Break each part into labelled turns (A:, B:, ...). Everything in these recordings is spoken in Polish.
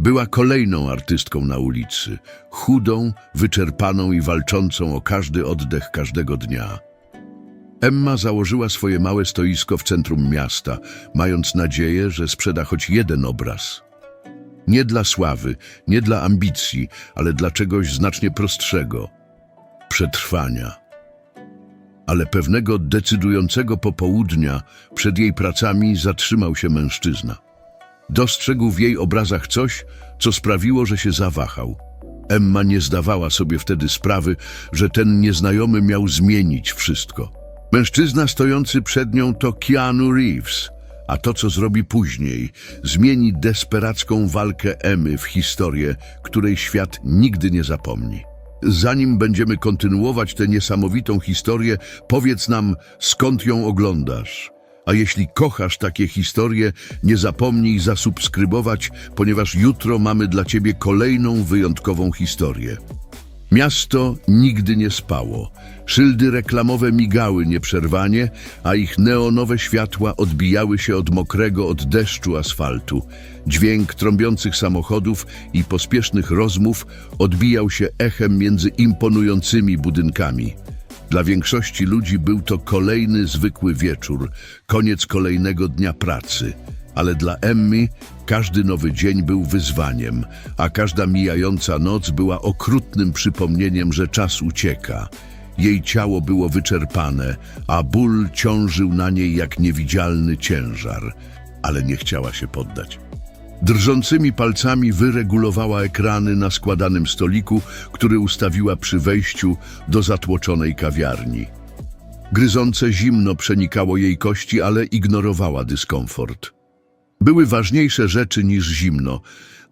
A: Była kolejną artystką na ulicy, chudą, wyczerpaną i walczącą o każdy oddech każdego dnia. Emma założyła swoje małe stoisko w centrum miasta, mając nadzieję, że sprzeda choć jeden obraz. Nie dla sławy, nie dla ambicji, ale dla czegoś znacznie prostszego przetrwania. Ale pewnego decydującego popołudnia przed jej pracami zatrzymał się mężczyzna. Dostrzegł w jej obrazach coś, co sprawiło, że się zawahał. Emma nie zdawała sobie wtedy sprawy, że ten nieznajomy miał zmienić wszystko. Mężczyzna stojący przed nią to Keanu Reeves, a to, co zrobi później, zmieni desperacką walkę Emmy w historię, której świat nigdy nie zapomni. Zanim będziemy kontynuować tę niesamowitą historię, powiedz nam, skąd ją oglądasz. A jeśli kochasz takie historie, nie zapomnij zasubskrybować, ponieważ jutro mamy dla Ciebie kolejną wyjątkową historię. Miasto nigdy nie spało. Szyldy reklamowe migały nieprzerwanie, a ich neonowe światła odbijały się od mokrego od deszczu asfaltu. Dźwięk trąbiących samochodów i pospiesznych rozmów odbijał się echem między imponującymi budynkami. Dla większości ludzi był to kolejny zwykły wieczór, koniec kolejnego dnia pracy. Ale dla Emmy każdy nowy dzień był wyzwaniem, a każda mijająca noc była okrutnym przypomnieniem, że czas ucieka. Jej ciało było wyczerpane, a ból ciążył na niej jak niewidzialny ciężar, ale nie chciała się poddać. Drżącymi palcami wyregulowała ekrany na składanym stoliku, który ustawiła przy wejściu do zatłoczonej kawiarni. Gryzące zimno przenikało jej kości, ale ignorowała dyskomfort. Były ważniejsze rzeczy niż zimno,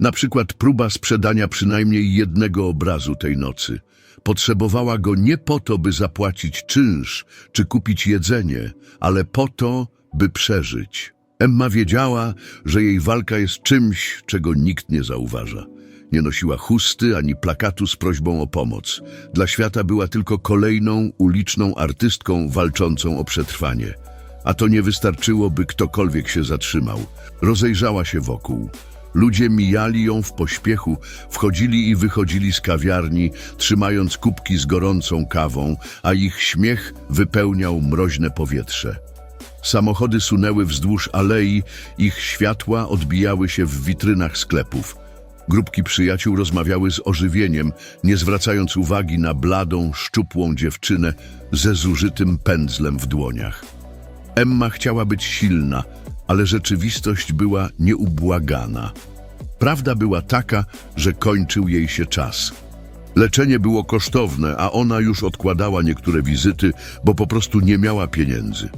A: na przykład próba sprzedania przynajmniej jednego obrazu tej nocy. Potrzebowała go nie po to, by zapłacić czynsz czy kupić jedzenie, ale po to, by przeżyć. Emma wiedziała, że jej walka jest czymś, czego nikt nie zauważa. Nie nosiła chusty ani plakatu z prośbą o pomoc. Dla świata była tylko kolejną uliczną artystką walczącą o przetrwanie. A to nie wystarczyło, by ktokolwiek się zatrzymał. Rozejrzała się wokół. Ludzie mijali ją w pośpiechu, wchodzili i wychodzili z kawiarni, trzymając kubki z gorącą kawą, a ich śmiech wypełniał mroźne powietrze. Samochody sunęły wzdłuż alei, ich światła odbijały się w witrynach sklepów. Grupki przyjaciół rozmawiały z ożywieniem, nie zwracając uwagi na bladą, szczupłą dziewczynę ze zużytym pędzlem w dłoniach. Emma chciała być silna, ale rzeczywistość była nieubłagana. Prawda była taka, że kończył jej się czas. Leczenie było kosztowne, a ona już odkładała niektóre wizyty, bo po prostu nie miała pieniędzy.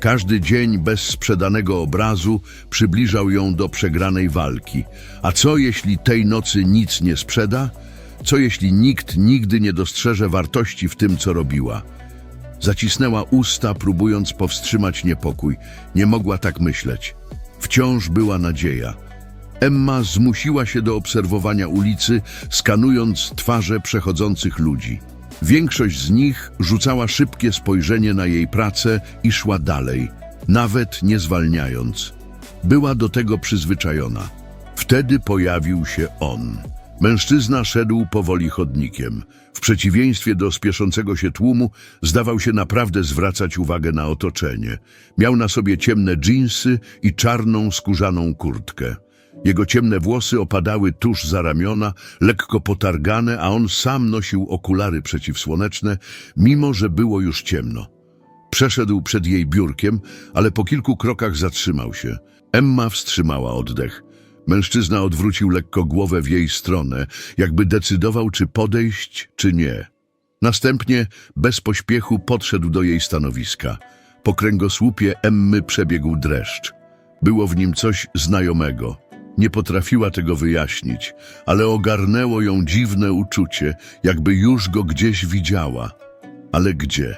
A: Każdy dzień bez sprzedanego obrazu przybliżał ją do przegranej walki. A co jeśli tej nocy nic nie sprzeda? Co jeśli nikt nigdy nie dostrzeże wartości w tym, co robiła? Zacisnęła usta, próbując powstrzymać niepokój. Nie mogła tak myśleć. Wciąż była nadzieja. Emma zmusiła się do obserwowania ulicy, skanując twarze przechodzących ludzi. Większość z nich rzucała szybkie spojrzenie na jej pracę i szła dalej, nawet nie zwalniając. Była do tego przyzwyczajona. Wtedy pojawił się on. Mężczyzna szedł powoli chodnikiem. W przeciwieństwie do spieszącego się tłumu, zdawał się naprawdę zwracać uwagę na otoczenie. Miał na sobie ciemne dżinsy i czarną skórzaną kurtkę. Jego ciemne włosy opadały tuż za ramiona, lekko potargane, a on sam nosił okulary przeciwsłoneczne, mimo że było już ciemno. Przeszedł przed jej biurkiem, ale po kilku krokach zatrzymał się. Emma wstrzymała oddech. Mężczyzna odwrócił lekko głowę w jej stronę, jakby decydował, czy podejść, czy nie. Następnie, bez pośpiechu, podszedł do jej stanowiska. Po kręgosłupie Emmy przebiegł dreszcz. Było w nim coś znajomego. Nie potrafiła tego wyjaśnić, ale ogarnęło ją dziwne uczucie, jakby już go gdzieś widziała. Ale gdzie?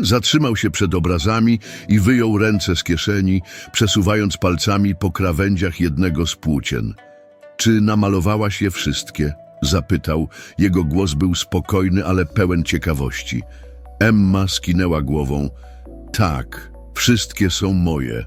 A: Zatrzymał się przed obrazami i wyjął ręce z kieszeni, przesuwając palcami po krawędziach jednego z płócien. Czy namalowałaś je wszystkie? Zapytał. Jego głos był spokojny, ale pełen ciekawości. Emma skinęła głową. Tak, wszystkie są moje.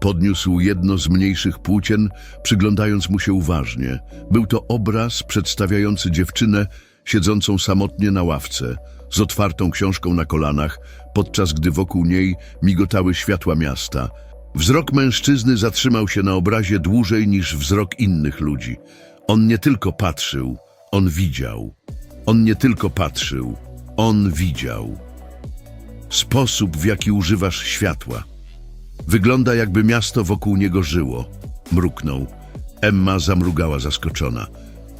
A: Podniósł jedno z mniejszych płócien, przyglądając mu się uważnie. Był to obraz przedstawiający dziewczynę siedzącą samotnie na ławce, z otwartą książką na kolanach, podczas gdy wokół niej migotały światła miasta. Wzrok mężczyzny zatrzymał się na obrazie dłużej niż wzrok innych ludzi. On nie tylko patrzył, on widział. On nie tylko patrzył, on widział. Sposób, w jaki używasz światła. Wygląda, jakby miasto wokół niego żyło. Mruknął. Emma zamrugała zaskoczona.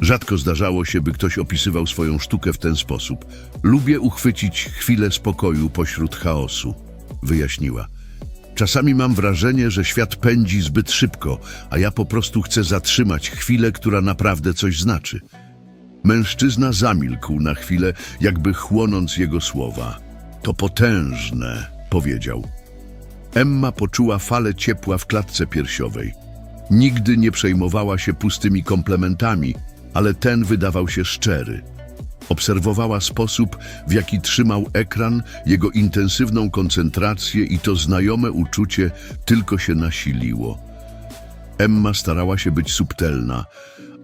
A: Rzadko zdarzało się, by ktoś opisywał swoją sztukę w ten sposób. Lubię uchwycić chwilę spokoju pośród chaosu, wyjaśniła. Czasami mam wrażenie, że świat pędzi zbyt szybko, a ja po prostu chcę zatrzymać chwilę, która naprawdę coś znaczy. Mężczyzna zamilkł na chwilę, jakby chłonąc jego słowa. To potężne, powiedział. Emma poczuła falę ciepła w klatce piersiowej. Nigdy nie przejmowała się pustymi komplementami, ale ten wydawał się szczery. Obserwowała sposób, w jaki trzymał ekran, jego intensywną koncentrację i to znajome uczucie tylko się nasiliło. Emma starała się być subtelna,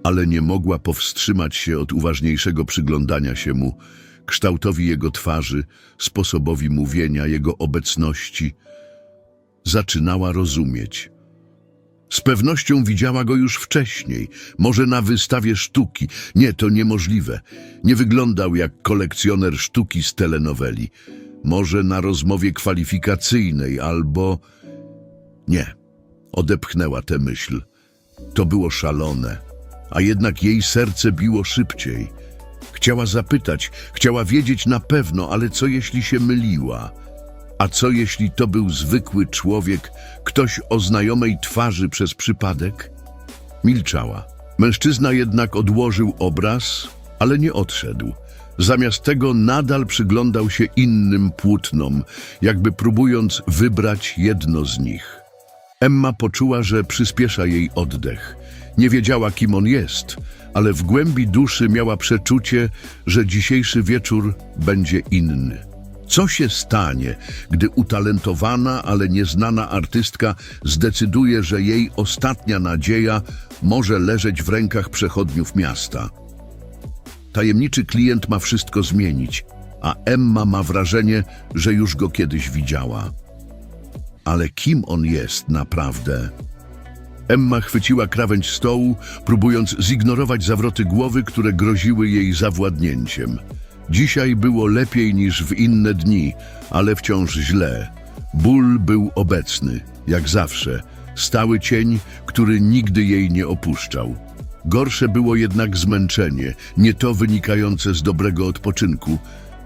A: ale nie mogła powstrzymać się od uważniejszego przyglądania się mu, kształtowi jego twarzy, sposobowi mówienia, jego obecności. Zaczynała rozumieć. Z pewnością widziała go już wcześniej, może na wystawie sztuki. Nie, to niemożliwe. Nie wyglądał jak kolekcjoner sztuki z telenoweli. Może na rozmowie kwalifikacyjnej albo... Nie, odepchnęła tę myśl. To było szalone, a jednak jej serce biło szybciej. Chciała zapytać, chciała wiedzieć na pewno, ale co jeśli się myliła? A co jeśli to był zwykły człowiek, ktoś o znajomej twarzy przez przypadek? Milczała. Mężczyzna jednak odłożył obraz, ale nie odszedł. Zamiast tego nadal przyglądał się innym płótnom, jakby próbując wybrać jedno z nich. Emma poczuła, że przyspiesza jej oddech. Nie wiedziała, kim on jest, ale w głębi duszy miała przeczucie, że dzisiejszy wieczór będzie inny. Co się stanie, gdy utalentowana, ale nieznana artystka zdecyduje, że jej ostatnia nadzieja może leżeć w rękach przechodniów miasta? Tajemniczy klient ma wszystko zmienić, a Emma ma wrażenie, że już go kiedyś widziała. Ale kim on jest naprawdę? Emma chwyciła krawędź stołu, próbując zignorować zawroty głowy, które groziły jej zawładnięciem. Dzisiaj było lepiej niż w inne dni, ale wciąż źle. Ból był obecny, jak zawsze, stały cień, który nigdy jej nie opuszczał. Gorsze było jednak zmęczenie, nie to wynikające z dobrego odpoczynku,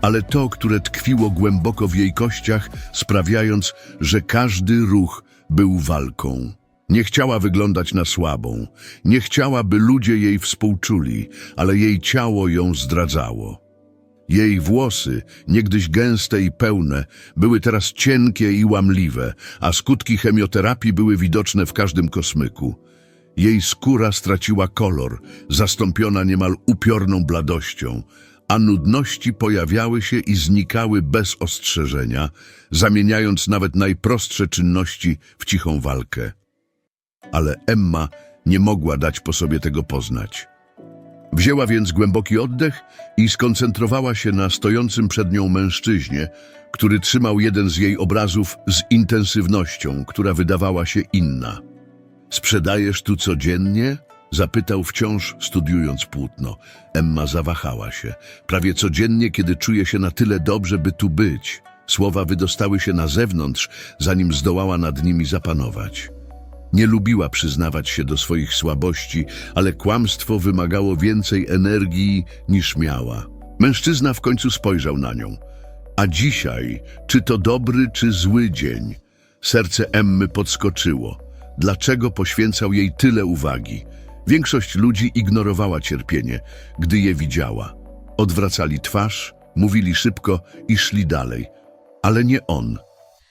A: ale to, które tkwiło głęboko w jej kościach, sprawiając, że każdy ruch był walką. Nie chciała wyglądać na słabą, nie chciała, by ludzie jej współczuli, ale jej ciało ją zdradzało. Jej włosy, niegdyś gęste i pełne, były teraz cienkie i łamliwe, a skutki chemioterapii były widoczne w każdym kosmyku. Jej skóra straciła kolor, zastąpiona niemal upiorną bladością, a nudności pojawiały się i znikały bez ostrzeżenia, zamieniając nawet najprostsze czynności w cichą walkę. Ale Emma nie mogła dać po sobie tego poznać. Wzięła więc głęboki oddech i skoncentrowała się na stojącym przed nią mężczyźnie, który trzymał jeden z jej obrazów z intensywnością, która wydawała się inna. Sprzedajesz tu codziennie? Zapytał wciąż, studiując płótno. Emma zawahała się. Prawie codziennie, kiedy czuje się na tyle dobrze, by tu być. Słowa wydostały się na zewnątrz, zanim zdołała nad nimi zapanować. Nie lubiła przyznawać się do swoich słabości, ale kłamstwo wymagało więcej energii niż miała. Mężczyzna w końcu spojrzał na nią. A dzisiaj, czy to dobry, czy zły dzień? Serce Emmy podskoczyło. Dlaczego poświęcał jej tyle uwagi? Większość ludzi ignorowała cierpienie, gdy je widziała. Odwracali twarz, mówili szybko i szli dalej. Ale nie on.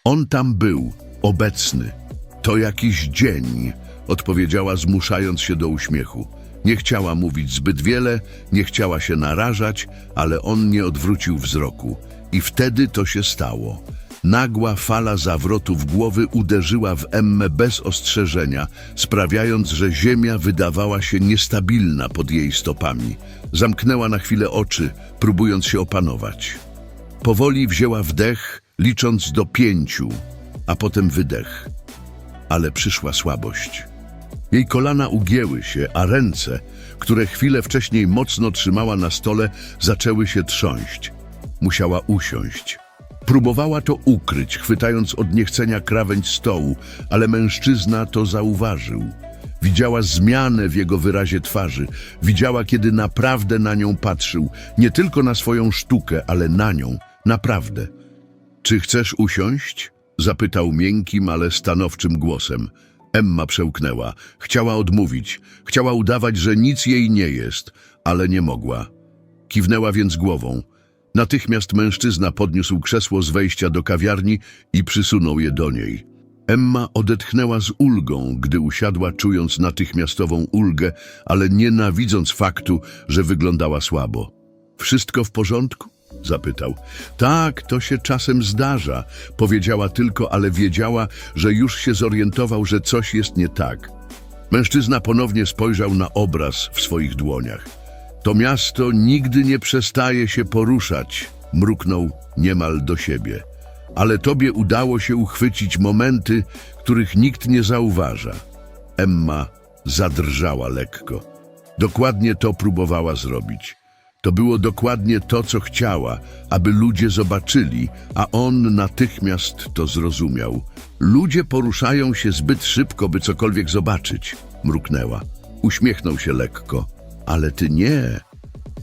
A: On tam był, obecny. To jakiś dzień, odpowiedziała, zmuszając się do uśmiechu. Nie chciała mówić zbyt wiele, nie chciała się narażać, ale on nie odwrócił wzroku. I wtedy to się stało. Nagła fala zawrotów głowy uderzyła w Emmę bez ostrzeżenia, sprawiając, że ziemia wydawała się niestabilna pod jej stopami. Zamknęła na chwilę oczy, próbując się opanować. Powoli wzięła wdech, licząc do pięciu, a potem wydech. Ale przyszła słabość. Jej kolana ugięły się, a ręce, które chwilę wcześniej mocno trzymała na stole, zaczęły się trząść. Musiała usiąść. Próbowała to ukryć, chwytając od niechcenia krawędź stołu, ale mężczyzna to zauważył. Widziała zmianę w jego wyrazie twarzy. Widziała, kiedy naprawdę na nią patrzył. Nie tylko na swoją sztukę, ale na nią. Naprawdę. Czy chcesz usiąść? Zapytał miękkim, ale stanowczym głosem. Emma przełknęła. Chciała odmówić. Chciała udawać, że nic jej nie jest, ale nie mogła. Kiwnęła więc głową. Natychmiast mężczyzna podniósł krzesło z wejścia do kawiarni i przysunął je do niej. Emma odetchnęła z ulgą, gdy usiadła, czując natychmiastową ulgę, ale nienawidząc faktu, że wyglądała słabo. Wszystko w porządku? Zapytał. Tak, to się czasem zdarza, powiedziała tylko, ale wiedziała, że już się zorientował, że coś jest nie tak. Mężczyzna ponownie spojrzał na obraz w swoich dłoniach. To miasto nigdy nie przestaje się poruszać, mruknął niemal do siebie. Ale tobie udało się uchwycić momenty, których nikt nie zauważa. Emma zadrżała lekko. Dokładnie to próbowała zrobić. To było dokładnie to, co chciała, aby ludzie zobaczyli, a on natychmiast to zrozumiał. Ludzie poruszają się zbyt szybko, by cokolwiek zobaczyć, mruknęła. Uśmiechnął się lekko. Ale ty nie.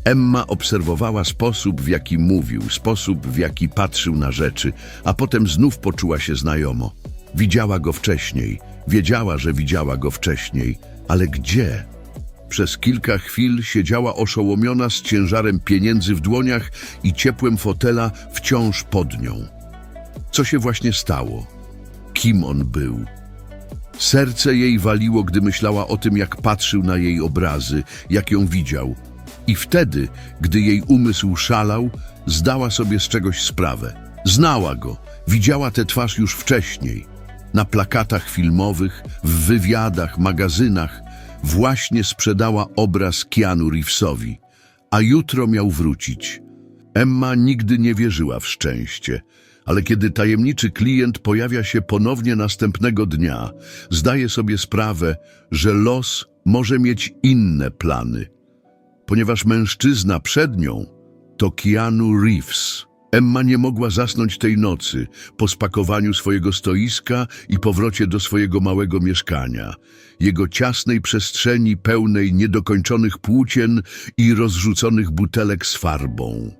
A: Emma obserwowała sposób, w jaki mówił, sposób, w jaki patrzył na rzeczy, a potem znów poczuła się znajomo. Widziała go wcześniej, wiedziała, że widziała go wcześniej, ale gdzie? Przez kilka chwil siedziała oszołomiona z ciężarem pieniędzy w dłoniach i ciepłem fotela wciąż pod nią. Co się właśnie stało? Kim on był? Serce jej waliło, gdy myślała o tym, jak patrzył na jej obrazy, jak ją widział. I wtedy, gdy jej umysł szalał, zdała sobie z czegoś sprawę. Znała go, widziała tę twarz już wcześniej. Na plakatach filmowych, w wywiadach, magazynach właśnie sprzedała obraz Keanu Reevesowi, a jutro miał wrócić. Emma nigdy nie wierzyła w szczęście, ale kiedy tajemniczy klient pojawia się ponownie następnego dnia, zdaje sobie sprawę, że los może mieć inne plany. Ponieważ mężczyzna przed nią to Keanu Reeves. Emma nie mogła zasnąć tej nocy po spakowaniu swojego stoiska i powrocie do swojego małego mieszkania, jego ciasnej przestrzeni pełnej niedokończonych płócien i rozrzuconych butelek z farbą.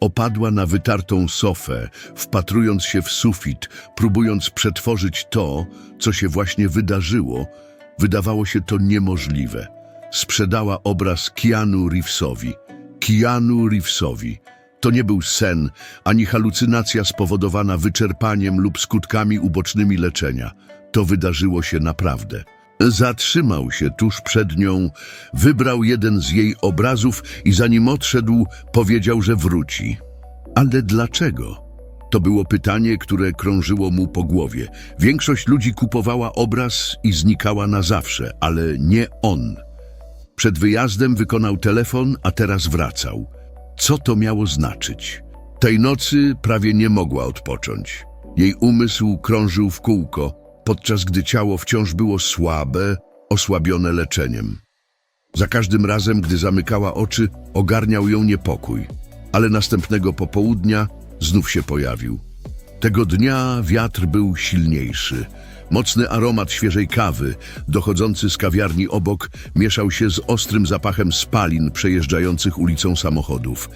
A: Opadła na wytartą sofę, wpatrując się w sufit, próbując przetworzyć to, co się właśnie wydarzyło. Wydawało się to niemożliwe. Sprzedała obraz Keanu Reevesowi. Keanu Reevesowi. To nie był sen, ani halucynacja spowodowana wyczerpaniem lub skutkami ubocznymi leczenia. To wydarzyło się naprawdę. Zatrzymał się tuż przed nią, wybrał jeden z jej obrazów i zanim odszedł, powiedział, że wróci. Ale dlaczego? To było pytanie, które krążyło mu po głowie. Większość ludzi kupowała obraz i znikała na zawsze, ale nie on. Przed wyjazdem wykonał telefon, a teraz wracał. Co to miało znaczyć? Tej nocy prawie nie mogła odpocząć. Jej umysł krążył w kółko, podczas gdy ciało wciąż było słabe, osłabione leczeniem. Za każdym razem, gdy zamykała oczy, ogarniał ją niepokój, ale następnego popołudnia znów się pojawił. Tego dnia wiatr był silniejszy. Mocny aromat świeżej kawy, dochodzący z kawiarni obok, mieszał się z ostrym zapachem spalin przejeżdżających ulicą samochodów.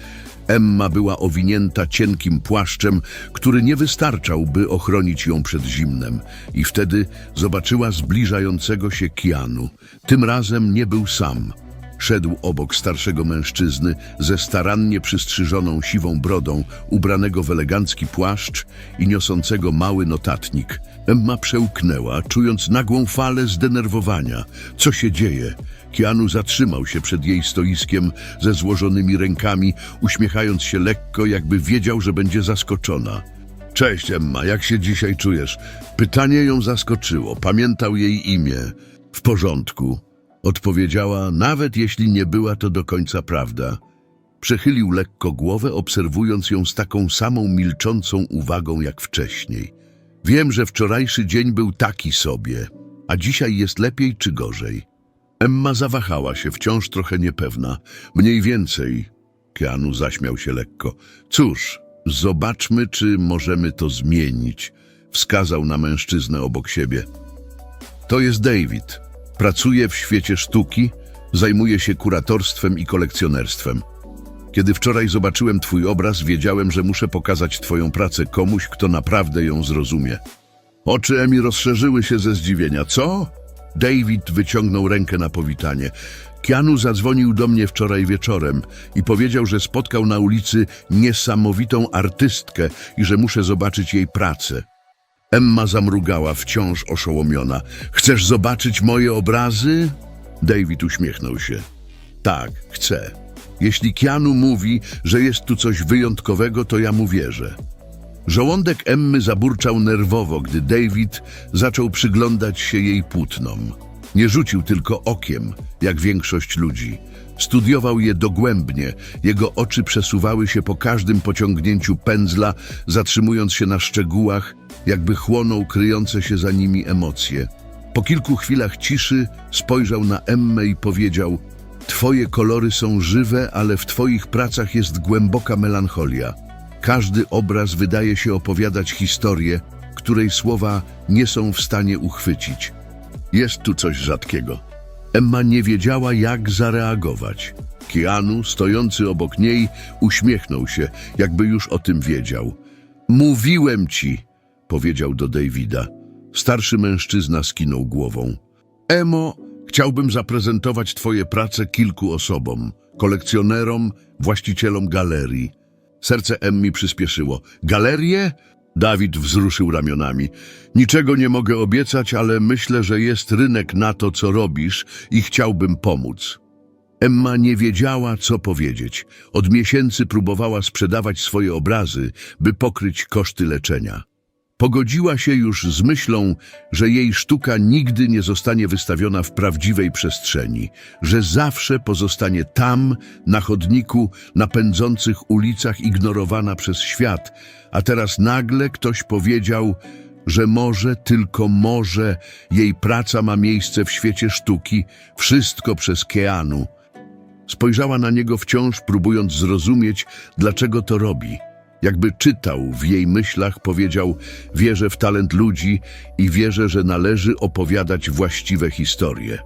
A: Emma była owinięta cienkim płaszczem, który nie wystarczał, by ochronić ją przed zimnem. I wtedy zobaczyła zbliżającego się Kianu. Tym razem nie był sam. Szedł obok starszego mężczyzny ze starannie przystrzyżoną siwą brodą, ubranego w elegancki płaszcz i niosącego mały notatnik. Emma przełknęła, czując nagłą falę zdenerwowania. Co się dzieje? Keanu zatrzymał się przed jej stoiskiem ze złożonymi rękami, uśmiechając się lekko, jakby wiedział, że będzie zaskoczona. Cześć Emma, jak się dzisiaj czujesz? Pytanie ją zaskoczyło. Pamiętał jej imię. W porządku. Odpowiedziała, nawet jeśli nie była to do końca prawda. Przechylił lekko głowę, obserwując ją z taką samą milczącą uwagą jak wcześniej. Wiem, że wczorajszy dzień był taki sobie, a dzisiaj jest lepiej czy gorzej? Emma zawahała się, wciąż trochę niepewna. Mniej więcej. Keanu zaśmiał się lekko. Cóż, zobaczmy, czy możemy to zmienić. Wskazał na mężczyznę obok siebie. To jest David. Pracuje w świecie sztuki, zajmuje się kuratorstwem i kolekcjonerstwem. Kiedy wczoraj zobaczyłem twój obraz, wiedziałem, że muszę pokazać twoją pracę komuś, kto naprawdę ją zrozumie. Oczy Emi rozszerzyły się ze zdziwienia. Co? David wyciągnął rękę na powitanie. Keanu zadzwonił do mnie wczoraj wieczorem i powiedział, że spotkał na ulicy niesamowitą artystkę i że muszę zobaczyć jej pracę. Emma zamrugała, wciąż oszołomiona. Chcesz zobaczyć moje obrazy? David uśmiechnął się. Tak, chcę. Jeśli Keanu mówi, że jest tu coś wyjątkowego, to ja mu wierzę. Żołądek Emmy zaburczał nerwowo, gdy David zaczął przyglądać się jej płótnom. Nie rzucił tylko okiem, jak większość ludzi. Studiował je dogłębnie, jego oczy przesuwały się po każdym pociągnięciu pędzla, zatrzymując się na szczegółach, jakby chłonął kryjące się za nimi emocje. Po kilku chwilach ciszy spojrzał na Emmę i powiedział Twoje kolory są żywe, ale w Twoich pracach jest głęboka melancholia. Każdy obraz wydaje się opowiadać historię, której słowa nie są w stanie uchwycić. Jest tu coś rzadkiego. Emma nie wiedziała, jak zareagować. Keanu, stojący obok niej, uśmiechnął się, jakby już o tym wiedział. Mówiłem ci, powiedział do Davida. Starszy mężczyzna skinął głową. Emo, chciałbym zaprezentować twoje prace kilku osobom, kolekcjonerom, właścicielom galerii. Serce Emmy przyspieszyło. Galerie? Dawid wzruszył ramionami. Niczego nie mogę obiecać, ale myślę, że jest rynek na to, co robisz i chciałbym pomóc. Emma nie wiedziała, co powiedzieć. Od miesięcy próbowała sprzedawać swoje obrazy, by pokryć koszty leczenia. Pogodziła się już z myślą, że jej sztuka nigdy nie zostanie wystawiona w prawdziwej przestrzeni, że zawsze pozostanie tam, na chodniku, na pędzących ulicach, ignorowana przez świat, a teraz nagle ktoś powiedział, że może, tylko może, jej praca ma miejsce w świecie sztuki, wszystko przez Keanu. Spojrzała na niego wciąż, próbując zrozumieć, dlaczego to robi. Jakby czytał w jej myślach, powiedział: Wierzę w talent ludzi i wierzę, że należy opowiadać właściwe historie.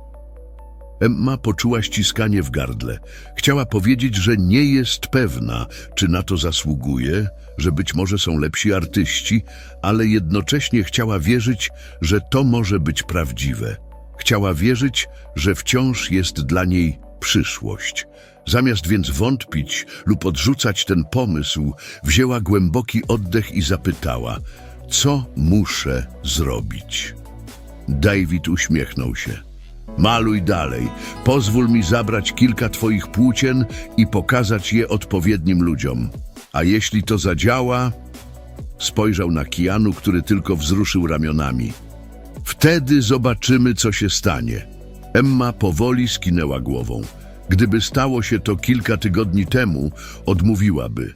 A: Emma poczuła ściskanie w gardle. Chciała powiedzieć, że nie jest pewna, czy na to zasługuje, że być może są lepsi artyści, ale jednocześnie chciała wierzyć, że to może być prawdziwe. Chciała wierzyć, że wciąż jest dla niej przyszłość. Zamiast więc wątpić lub odrzucać ten pomysł, wzięła głęboki oddech i zapytała, co muszę zrobić? David uśmiechnął się. Maluj dalej. Pozwól mi zabrać kilka twoich płócien i pokazać je odpowiednim ludziom. A jeśli to zadziała... Spojrzał na Kianu, który tylko wzruszył ramionami. Wtedy zobaczymy, co się stanie. Emma powoli skinęła głową. Gdyby stało się to kilka tygodni temu, odmówiłaby.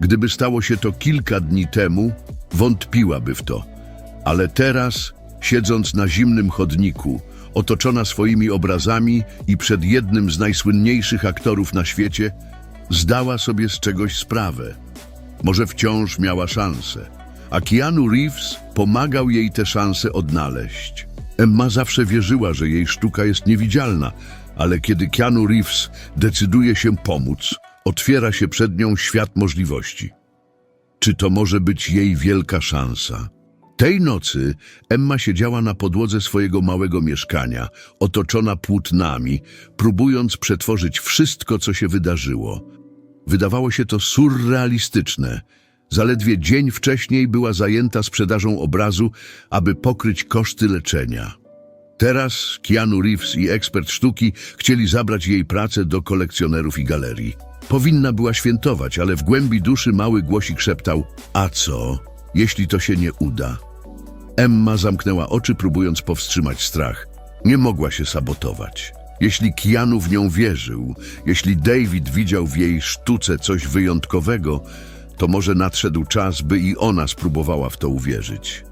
A: Gdyby stało się to kilka dni temu, wątpiłaby w to. Ale teraz, siedząc na zimnym chodniku, otoczona swoimi obrazami i przed jednym z najsłynniejszych aktorów na świecie, zdała sobie z czegoś sprawę. Może wciąż miała szansę, a Keanu Reeves pomagał jej te szanse odnaleźć. Emma zawsze wierzyła, że jej sztuka jest niewidzialna, ale kiedy Keanu Reeves decyduje się pomóc, otwiera się przed nią świat możliwości. Czy to może być jej wielka szansa? Tej nocy Emma siedziała na podłodze swojego małego mieszkania, otoczona płótnami, próbując przetworzyć wszystko, co się wydarzyło. Wydawało się to surrealistyczne. Zaledwie dzień wcześniej była zajęta sprzedażą obrazu, aby pokryć koszty leczenia. Teraz Keanu Reeves i ekspert sztuki chcieli zabrać jej pracę do kolekcjonerów i galerii. Powinna była świętować, ale w głębi duszy mały głosik szeptał: A co? jeśli to się nie uda. Emma zamknęła oczy, próbując powstrzymać strach. Nie mogła się sabotować. Jeśli Keanu w nią wierzył, jeśli David widział w jej sztuce coś wyjątkowego, to może nadszedł czas, by i ona spróbowała w to uwierzyć.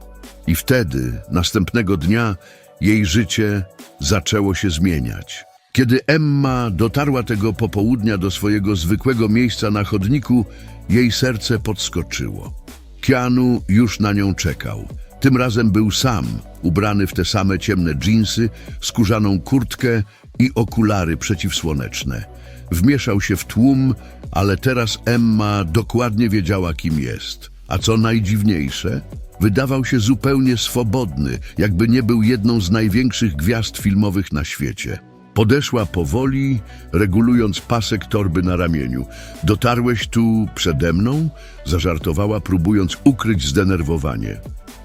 A: I wtedy, następnego dnia, jej życie zaczęło się zmieniać. Kiedy Emma dotarła tego popołudnia do swojego zwykłego miejsca na chodniku, jej serce podskoczyło. Keanu już na nią czekał. Tym razem był sam, ubrany w te same ciemne dżinsy, skórzaną kurtkę i okulary przeciwsłoneczne. Wmieszał się w tłum, ale teraz Emma dokładnie wiedziała, kim jest. A co najdziwniejsze, wydawał się zupełnie swobodny, jakby nie był jedną z największych gwiazd filmowych na świecie. Podeszła powoli, regulując pasek torby na ramieniu. Dotarłeś tu przede mną? Zażartowała, próbując ukryć zdenerwowanie.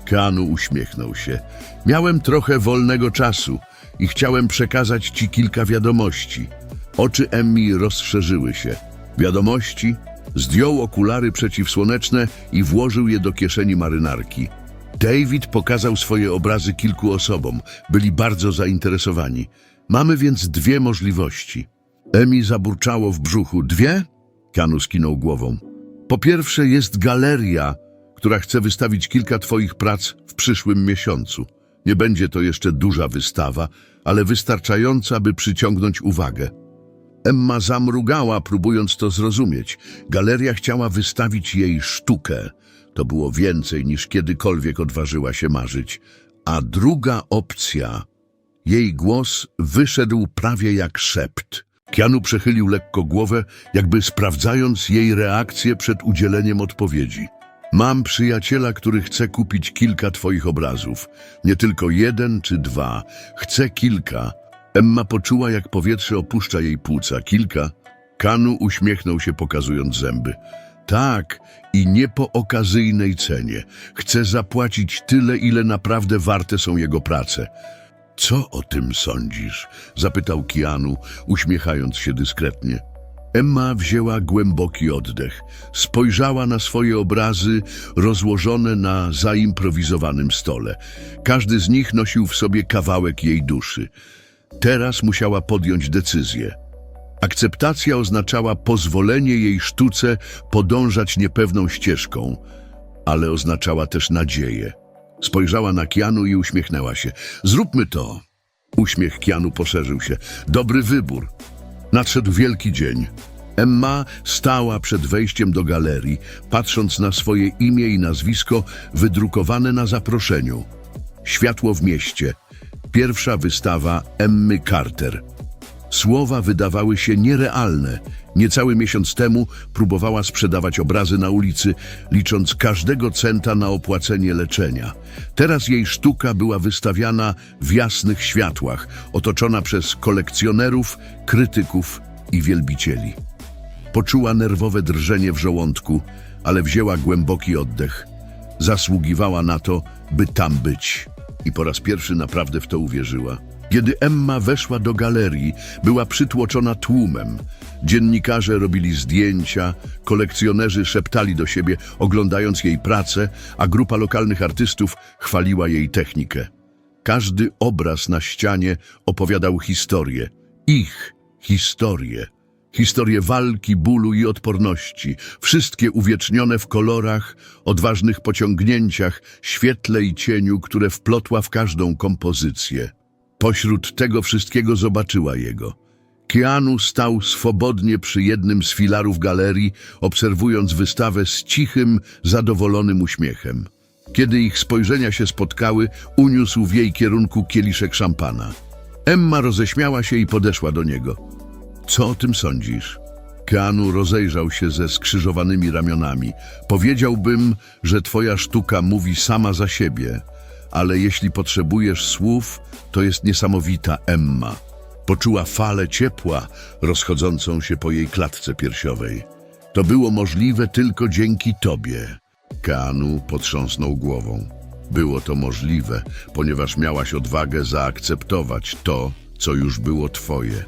A: Keanu uśmiechnął się. Miałem trochę wolnego czasu i chciałem przekazać ci kilka wiadomości. Oczy Emmy rozszerzyły się. Wiadomości? Zdjął okulary przeciwsłoneczne i włożył je do kieszeni marynarki. David pokazał swoje obrazy kilku osobom. Byli bardzo zainteresowani. Mamy więc dwie możliwości. Emi zaburczało w brzuchu. Dwie? Keanu skinął głową. Po pierwsze jest galeria, która chce wystawić kilka twoich prac w przyszłym miesiącu. Nie będzie to jeszcze duża wystawa, ale wystarczająca, by przyciągnąć uwagę. Emma zamrugała, próbując to zrozumieć. Galeria chciała wystawić jej sztukę. To było więcej niż kiedykolwiek odważyła się marzyć. A druga opcja... Jej głos wyszedł prawie jak szept. Kianu przechylił lekko głowę, jakby sprawdzając jej reakcję przed udzieleniem odpowiedzi. Mam przyjaciela, który chce kupić kilka twoich obrazów. Nie tylko jeden czy dwa. Chcę kilka. Emma poczuła, jak powietrze opuszcza jej płuca. Kilka? Kanu uśmiechnął się, pokazując zęby. Tak, i nie po okazyjnej cenie. Chcę zapłacić tyle, ile naprawdę warte są jego prace. Co o tym sądzisz? zapytał Kianu, uśmiechając się dyskretnie. Emma wzięła głęboki oddech. Spojrzała na swoje obrazy rozłożone na zaimprowizowanym stole. Każdy z nich nosił w sobie kawałek jej duszy. Teraz musiała podjąć decyzję. Akceptacja oznaczała pozwolenie jej sztuce podążać niepewną ścieżką, ale oznaczała też nadzieję. Spojrzała na Kianu i uśmiechnęła się. Zróbmy to. Uśmiech Kianu poszerzył się. Dobry wybór. Nadszedł wielki dzień. Emma stała przed wejściem do galerii, patrząc na swoje imię i nazwisko wydrukowane na zaproszeniu. Światło w mieście. Pierwsza wystawa Emmy Carter. Słowa wydawały się nierealne. Niecały miesiąc temu próbowała sprzedawać obrazy na ulicy, licząc każdego centa na opłacenie leczenia. Teraz jej sztuka była wystawiana w jasnych światłach, otoczona przez kolekcjonerów, krytyków i wielbicieli. Poczuła nerwowe drżenie w żołądku, ale wzięła głęboki oddech. Zasługiwała na to, by tam być. I po raz pierwszy naprawdę w to uwierzyła. Kiedy Emma weszła do galerii, była przytłoczona tłumem. Dziennikarze robili zdjęcia, kolekcjonerzy szeptali do siebie, oglądając jej pracę, a grupa lokalnych artystów chwaliła jej technikę. Każdy obraz na ścianie opowiadał historię. Ich historię. Historię walki, bólu i odporności. Wszystkie uwiecznione w kolorach, odważnych pociągnięciach, świetle i cieniu, które wplotła w każdą kompozycję. Pośród tego wszystkiego zobaczyła jego. Keanu stał swobodnie przy jednym z filarów galerii, obserwując wystawę z cichym, zadowolonym uśmiechem. Kiedy ich spojrzenia się spotkały, uniósł w jej kierunku kieliszek szampana. Emma roześmiała się i podeszła do niego. Co o tym sądzisz? Keanu rozejrzał się ze skrzyżowanymi ramionami. Powiedziałbym, że twoja sztuka mówi sama za siebie, ale jeśli potrzebujesz słów, to jest niesamowita Emma. Poczuła falę ciepła rozchodzącą się po jej klatce piersiowej. To było możliwe tylko dzięki tobie. Keanu potrząsnął głową. Było to możliwe, ponieważ miałaś odwagę zaakceptować to, co już było twoje.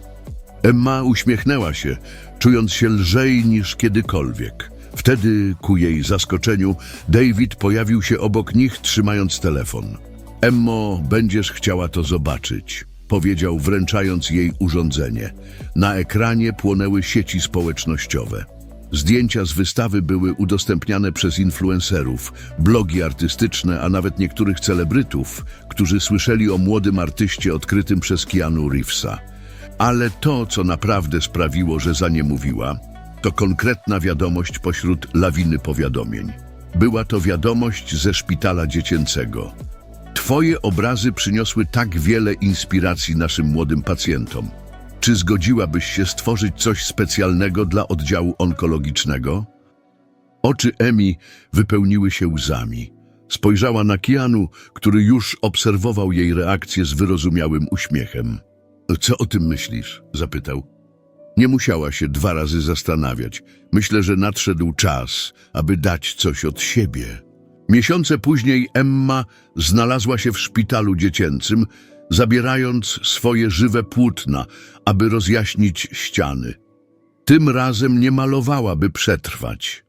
A: Emma uśmiechnęła się, czując się lżej niż kiedykolwiek. Wtedy, ku jej zaskoczeniu, David pojawił się obok nich, trzymając telefon. Emmo, będziesz chciała to zobaczyć, powiedział, wręczając jej urządzenie. Na ekranie płonęły sieci społecznościowe. Zdjęcia z wystawy były udostępniane przez influencerów, blogi artystyczne, a nawet niektórych celebrytów, którzy słyszeli o młodym artyście odkrytym przez Keanu Reevesa. Ale to, co naprawdę sprawiło, że za nie mówiła, to konkretna wiadomość pośród lawiny powiadomień. Była to wiadomość ze szpitala dziecięcego. Twoje obrazy przyniosły tak wiele inspiracji naszym młodym pacjentom. Czy zgodziłabyś się stworzyć coś specjalnego dla oddziału onkologicznego? Oczy Emi wypełniły się łzami. Spojrzała na Kianu, który już obserwował jej reakcję z wyrozumiałym uśmiechem. Co o tym myślisz? zapytał. Nie musiała się dwa razy zastanawiać. Myślę, że nadszedł czas, aby dać coś od siebie. Miesiące później Emma znalazła się w szpitalu dziecięcym, zabierając swoje żywe płótna, aby rozjaśnić ściany. Tym razem nie malowała, by przetrwać.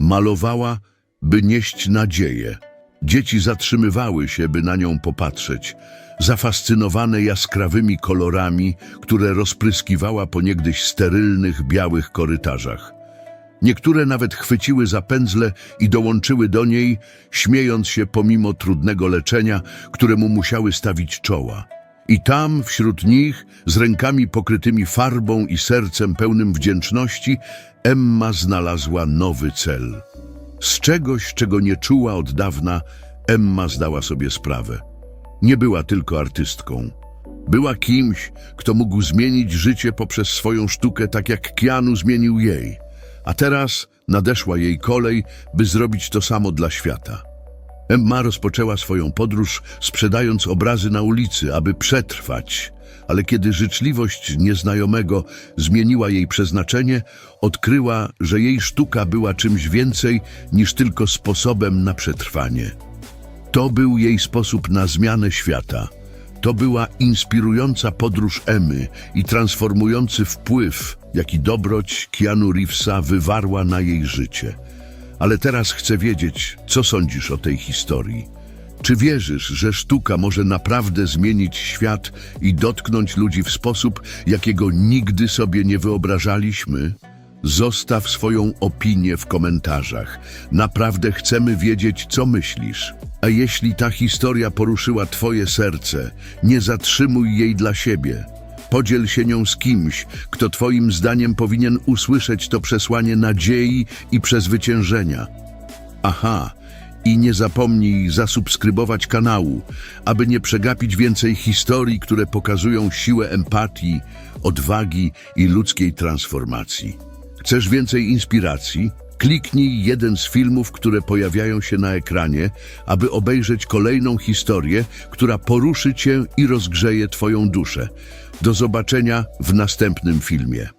A: Malowała, by nieść nadzieję. Dzieci zatrzymywały się, by na nią popatrzeć, zafascynowane jaskrawymi kolorami, które rozpryskiwała po niegdyś sterylnych, białych korytarzach. Niektóre nawet chwyciły za pędzle i dołączyły do niej, śmiejąc się pomimo trudnego leczenia, któremu musiały stawić czoła. I tam, wśród nich, z rękami pokrytymi farbą i sercem pełnym wdzięczności, Emma znalazła nowy cel. Z czegoś, czego nie czuła od dawna, Emma zdała sobie sprawę. Nie była tylko artystką. Była kimś, kto mógł zmienić życie poprzez swoją sztukę, tak jak Keanu zmienił jej. A teraz nadeszła jej kolej, by zrobić to samo dla świata. Emma rozpoczęła swoją podróż, sprzedając obrazy na ulicy, aby przetrwać. Ale kiedy życzliwość nieznajomego zmieniła jej przeznaczenie, odkryła, że jej sztuka była czymś więcej niż tylko sposobem na przetrwanie. To był jej sposób na zmianę świata. To była inspirująca podróż Emy i transformujący wpływ, jaki dobroć Keanu Reevesa wywarła na jej życie. Ale teraz chcę wiedzieć, co sądzisz o tej historii. Czy wierzysz, że sztuka może naprawdę zmienić świat i dotknąć ludzi w sposób, jakiego nigdy sobie nie wyobrażaliśmy? Zostaw swoją opinię w komentarzach. Naprawdę chcemy wiedzieć, co myślisz. A jeśli ta historia poruszyła Twoje serce, nie zatrzymuj jej dla siebie. Podziel się nią z kimś, kto Twoim zdaniem powinien usłyszeć to przesłanie nadziei i przezwyciężenia. Aha, i nie zapomnij zasubskrybować kanału, aby nie przegapić więcej historii, które pokazują siłę empatii, odwagi i ludzkiej transformacji. Chcesz więcej inspiracji? Kliknij jeden z filmów, które pojawiają się na ekranie, aby obejrzeć kolejną historię, która poruszy Cię i rozgrzeje Twoją duszę. Do zobaczenia w następnym filmie.